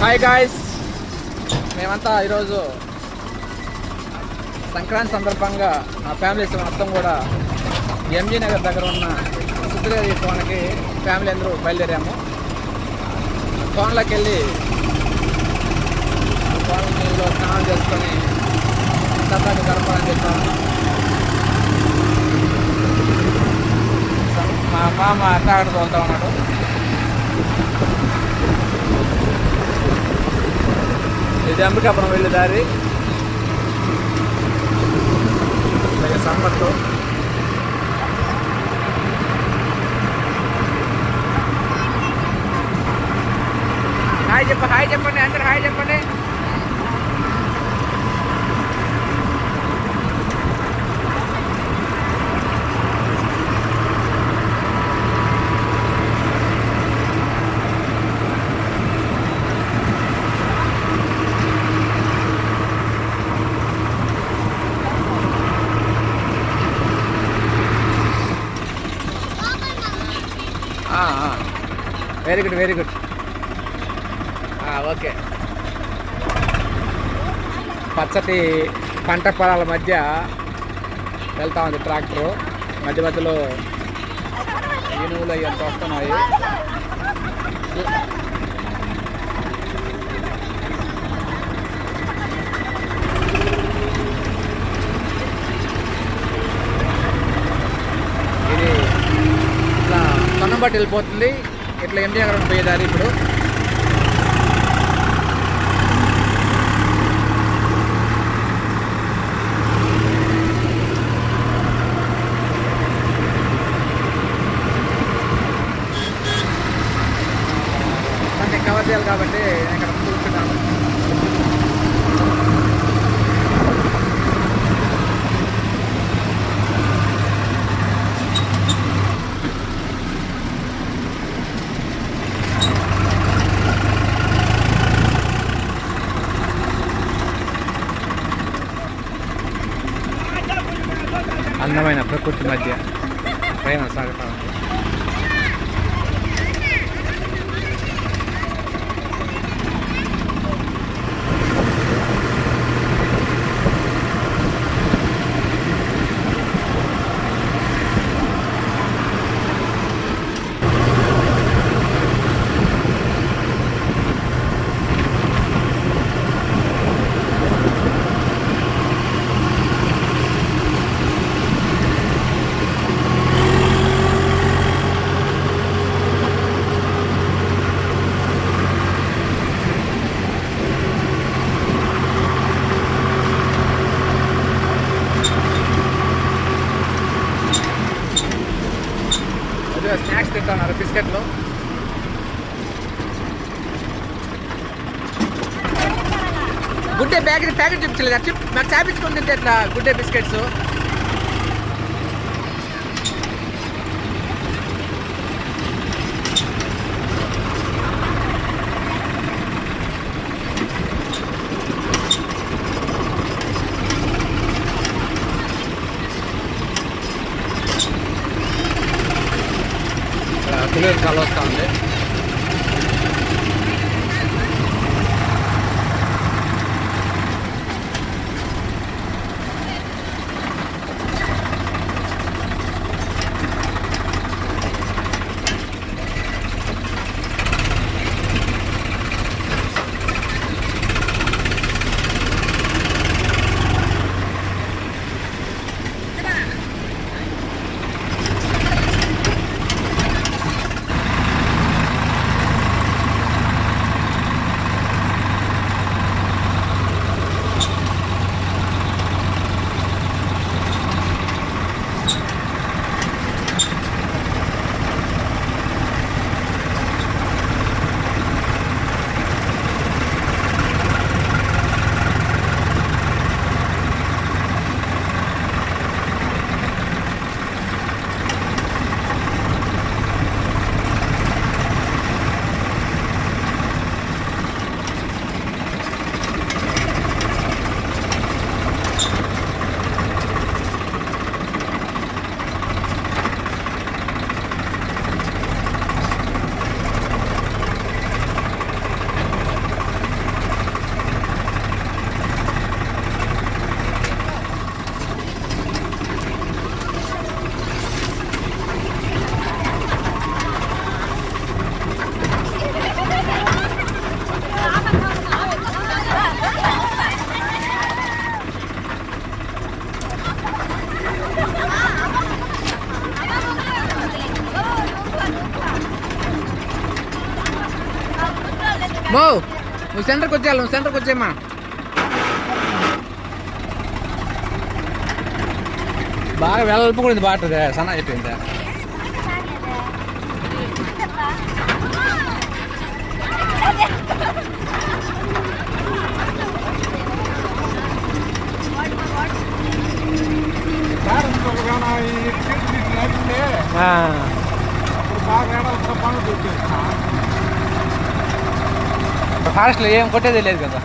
Hi guys మేమంతా ఈరోజు సంక్రాంతి సందర్భంగా మా ఫ్యామిలీస్ మొత్తం కూడా ఎంజీ నగర్ దగ్గర ఉన్న సుద్దిరేది కోనకి ఫ్యామిలీ అందరూ బయలుదేరాము. కోనలోకి వెళ్ళి కోన నీళ్ళు స్నానం చేసుకొని సరదాగా గడపాలని చెప్పాము. మా మామ అత్త అక్కడ తోలుతా ఉన్నాడు. ఇది అంబికాపురం వెళ్ళే దారి. సంపత్తు హాయ్ చెప్ప హాయ్ చెప్పండి అందరు హాయ్ చెప్పండి. Very good very good okay పచ్చటి పంట పొలాల మధ్య వెళ్తా ఉంది ట్రాక్టరు. మధ్య మధ్యలో ఏనుగులు అవి ఎంత వస్తున్నాయి. ఇది ఇట్లా కన్నం బట్టి వెళ్ళిపోతుంది. ఇట్లా ఎండి అక్కడ పోయేదారి ఇప్పుడు ಕೊಟ್ಟು ಮಧ್ಯ ప్యాకెట్ చూపించలేదు? చిప్ నాకు చాపించుకొని తింటే ఎట్లా గుడ్డే బిస్కెట్స్? బో నువ్వు సెంటర్కి వచ్చేయాలి నువ్వు సెంటర్కి వచ్చేయమ్మా బాగా వెళ్ళల్పు కూడా బాగుంటుంది సన్న చెప్పింది ఫారెస్ట్లో ఏం కొట్టేది లేదు కదా.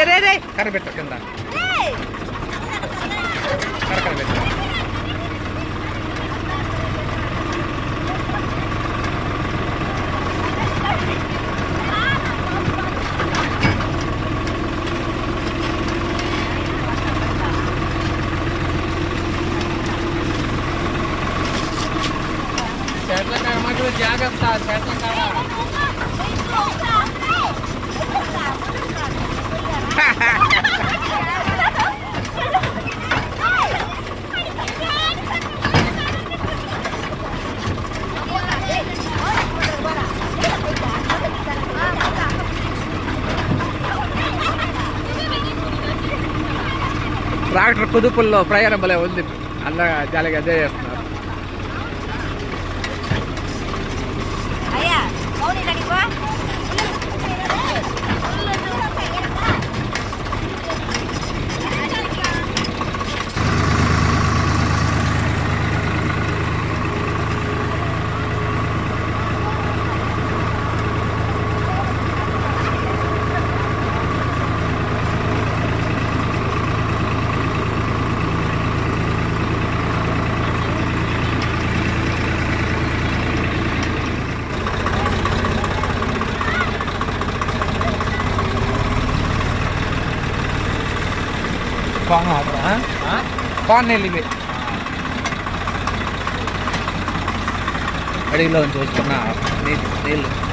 రే రే రే కర్ర కింద కర్ర కర్ర పెట్టు చెట్ల కాడ మధ్యలో జాగ్రత్త చెట్ల కాడ కిలోమీటర్ కుదుపుల్లో ప్రయాణం భలే ఉంది. అలా జాలిగా అదే చేస్తున్నారు. కోన అడవిలో నుంచి వస్తున్న నీళ్ళు.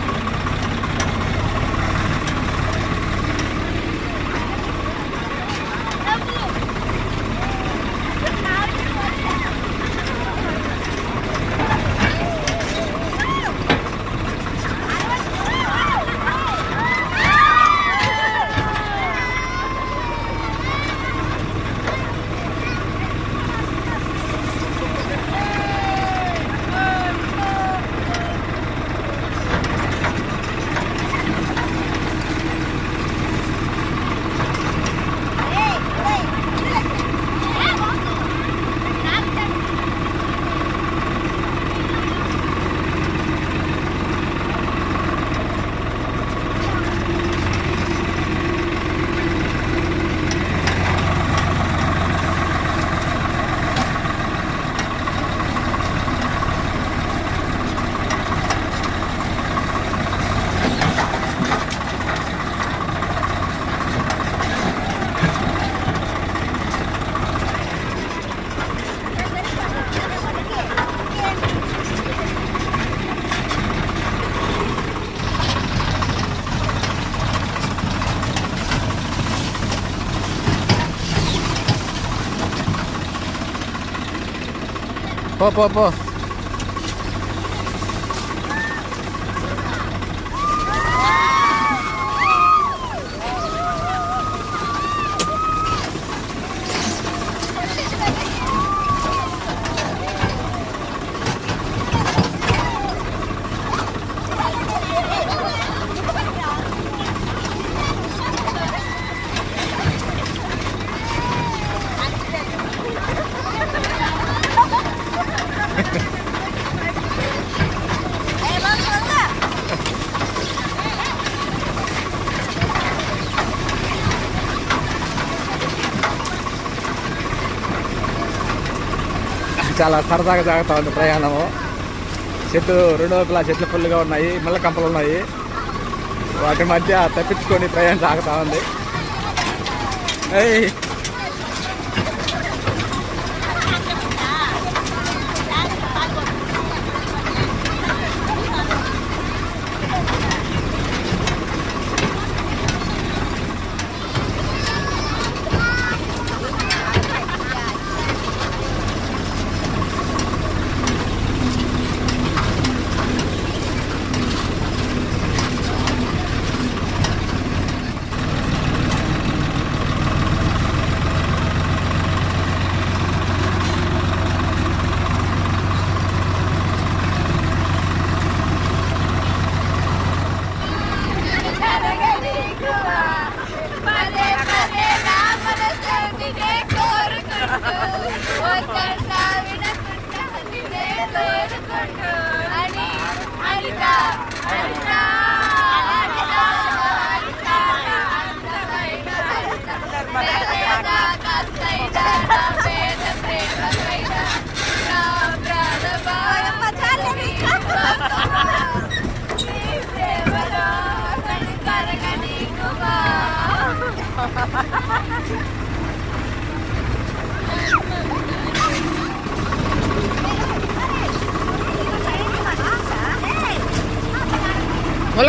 Opo, opo. చాలా సరదాగా సాగుతూ ఉంది ప్రయాణము. చెట్లు రెండు వైపులా చెట్లు ఫుల్గా ఉన్నాయి ముళ్ళ కంపలు ఉన్నాయి. వాటి మధ్య తప్పించుకొని ప్రయాణం సాగుతూ ఉంది.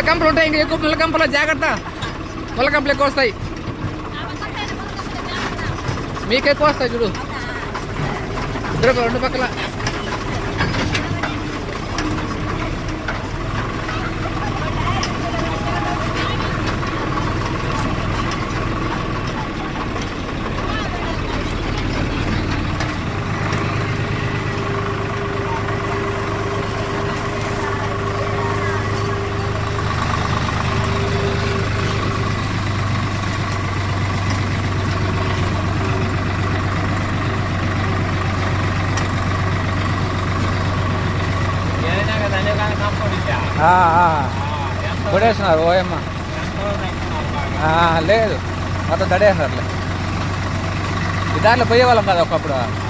ముళ్ళ కంపలు ఉంటాయి ఇంకా ఎక్కువ ముళ్ళ కంపలు జాగ్రత్త. ముళ్ళ కంపలు ఎక్కువ వస్తాయి. మీకు ఎక్కువ వస్తాయి చూడు. రెండు పక్కల ఆ, ఆ. కొడేస్తున్నారు ఓయమ్మ. లేదు. మొత్తం తడేస్తారులే. దారిలో దాంట్లో పోయేవాళ్ళం కదా ఒకప్పుడు.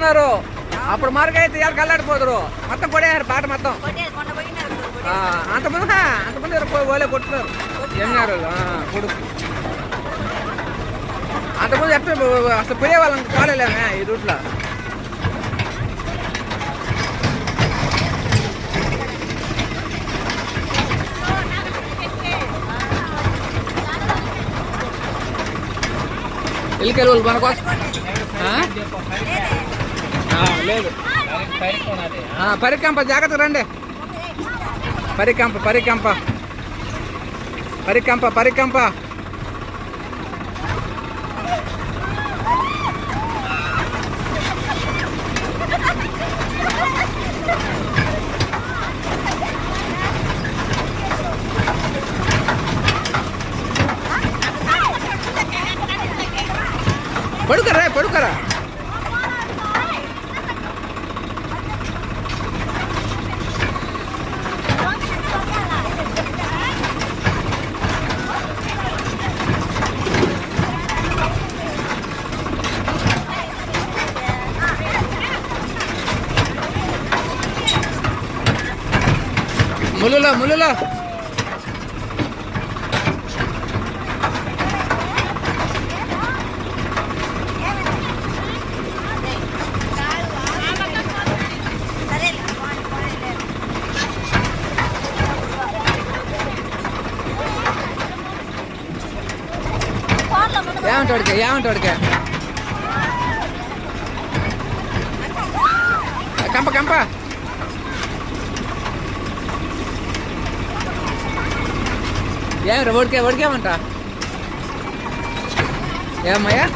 కంప కొడేస్తున్నారు అప్పుడు మార్గం అయితే ఇవాళ కల్లాడిపోతారు మొత్తం కొడేసారు పాట మొత్తం. అంతమంది అంతమంది ఓలే కొట్టున్నారు ఎన్నారు కొడుకు. అంతమంది ఎట్లా అసలు పోయే వాళ్ళని కాలేలేమే ఈ రూట్లో. వాళ్ళు మన కోసం పరికంప జాగ్రత్త రండి. పరికంప పరికంప. పరికంప పరికంప. முள்ளுல முள்ளுல. ஏன் எடுக்க ஏன் எடுக்க ఏమరా ఓడికే ఓడికేమంట ఏమయ్యా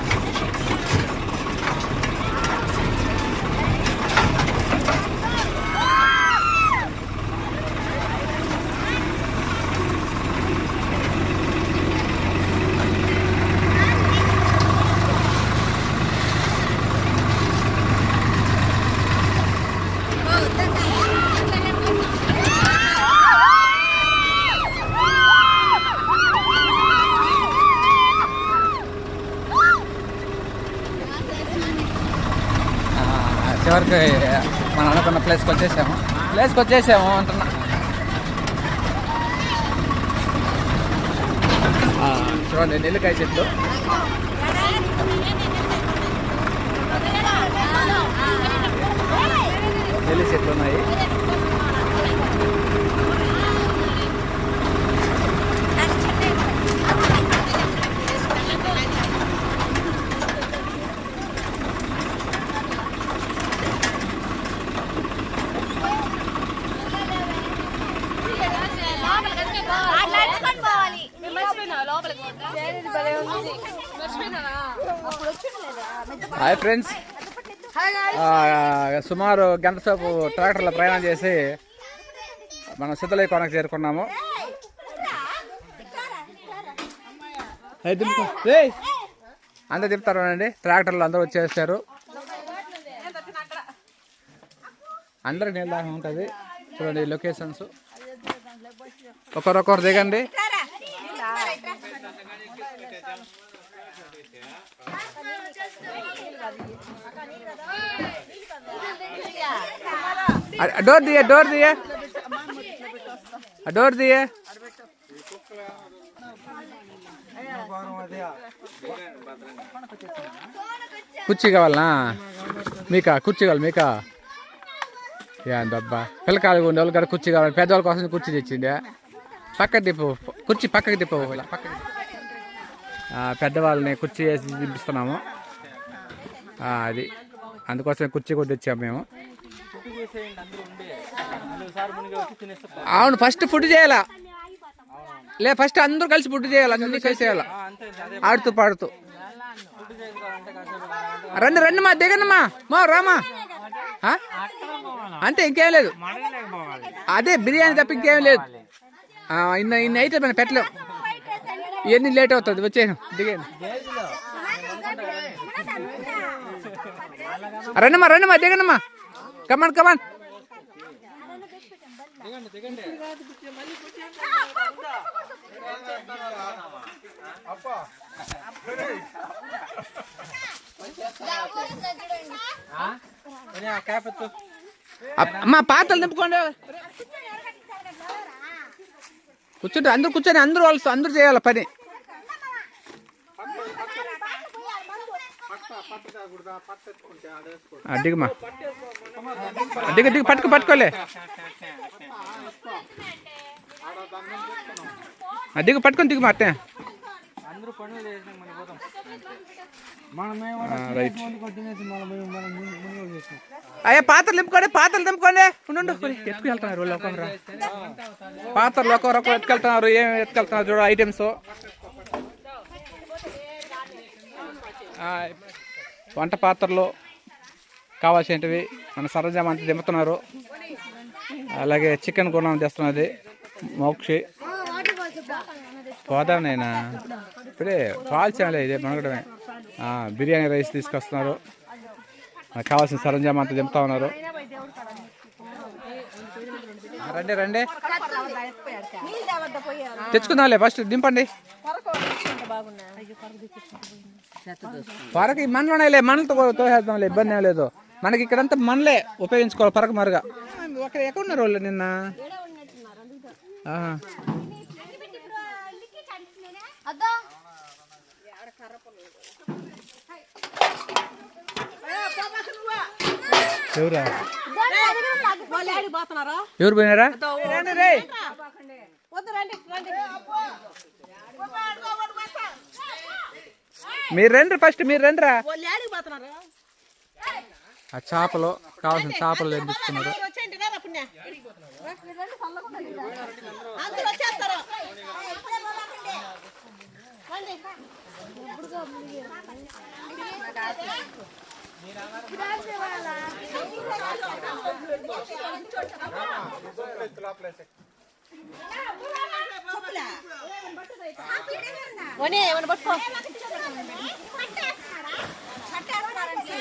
ఆ, చివరికి మనం అనుకున్న ప్లేస్కి వచ్చేసాము. ప్లేస్కి వచ్చేసాము అంటున్నా. చూడండి నెల్లికాయ చెట్లు. నెల్లి చెట్లు ఉన్నాయి. Hi friends. సుమారు గంట సేపు ట్రాక్టర్లో ప్రయాణం చేసి మనం సిద్ధలై కొనకు చేరుకున్నాము. అందరు తిప్పుతారు అండి ట్రాక్టర్లు అందరూ వచ్చేసారు. అందరూ నీళ్ళ ఉంటుంది. చూడండి లొకేషన్స్ ఒకరొకరు దిగండి. డోర్ దియే డోర్ దియే ఆ డోర్ దియే కుర్చీ కావాలనా? మీకా? కుర్చీ కావాలి మీకా? ఏందబ్బా పిల్లకాయలు ఉండే వాళ్ళు కూడా కుర్చీ కావాలి. పెద్దవాళ్ళ కోసం కుర్చీ తెచ్చిండే. పక్క తిప్పు. కుర్చీ పక్కకి తిప్పవు ఇలా పెద్దవాళ్ళని కుర్చీ వేసి దింపిస్తున్నాము. అది. అందుకోసమే కుర్చీ కూడా తెచ్చాము మేము. అవును ఫస్ట్ ఫుడ్ చేయాలా? లే ఫస్ట్ అందరూ కలిసి ఫుడ్ చేయాలి అన్ని చేసేయాలి ఆడుతూ పాడుతూ. రండి రండి మా దిగండిమా మా రామా. అంతే ఇంకేం లేదు. అదే బిర్యానీ తప్ప ఇంకేం లేదు. ఇన్న ఇన్ని అయితే మనం పెట్టలేం. ఇవన్నీ లేట్ అవుతుంది వచ్చేసాం. దిగండి రండమ్మా రండమ్మా దిగండమ్మా కమాన్ కమాన్ అమ్మా పాత్రలు నింపుకోండి. కూర్చుంటే అందరూ కూర్చొని అందరూ వాళ్ళు అందరూ చేయాలి పని. దిగమా దిగమ్మా. ఆ, దిగ పట్టుకు పట్టుకోలే. ఆ, దిగు పట్టుకొని దిగు అట్టే అందరూ పనులు చేసినాం మనం పోతాం అయ్యా పాత్రలు నింపుకోండి పాత్రలు నింపుకోండి. ఉండు ఎత్తుకు వెళ్తున్నారు వాళ్ళు ఒకరు పాత్రలు ఒకరు ఒకరు ఎత్తుకెళ్తున్నారు ఏం ఎత్తుకెళ్తున్నారు చూడు ఐటమ్స్. వంట పాత్రలు కావాల్సినవి మన సరంజామా అంతా దింపుతున్నారు. అలాగే చికెన్ గుణం తెస్తున్నది మోక్షి. పోదా నేనా ఇప్పుడే కాల్చాలే ఇదే మనగడమే బిర్యానీ రైస్ తీసుకొస్తున్నారు. నాకు కావాల్సిన సరంజామా అంతా చెప్తా ఉన్నారు. రండి రండి. తెచ్చుకుందాంలే ఫస్ట్ దింపండి. పరక ఈ మనలోనే మనలతో తోసేద్దాంలే ఇబ్బంది ఏం లేదు. మనకి ఇక్కడంతా మనలే ఉపయోగించుకోవాలి పరకు మరుగా. అక్కడ ఎక్కడ ఉన్నారు వాళ్ళు నిన్న? ఎవరా? ఎవరు పోయినారా? మీరు రండి ఫస్ట్ మీరు రండిరా. ఆ చేపలు కావాల్సిన చేపలు తెప్పిస్తున్నారు. అందరూ వనే ఏమన్నా పట్టుకో. పట్టేస్తారా? పట్టేస్తారండి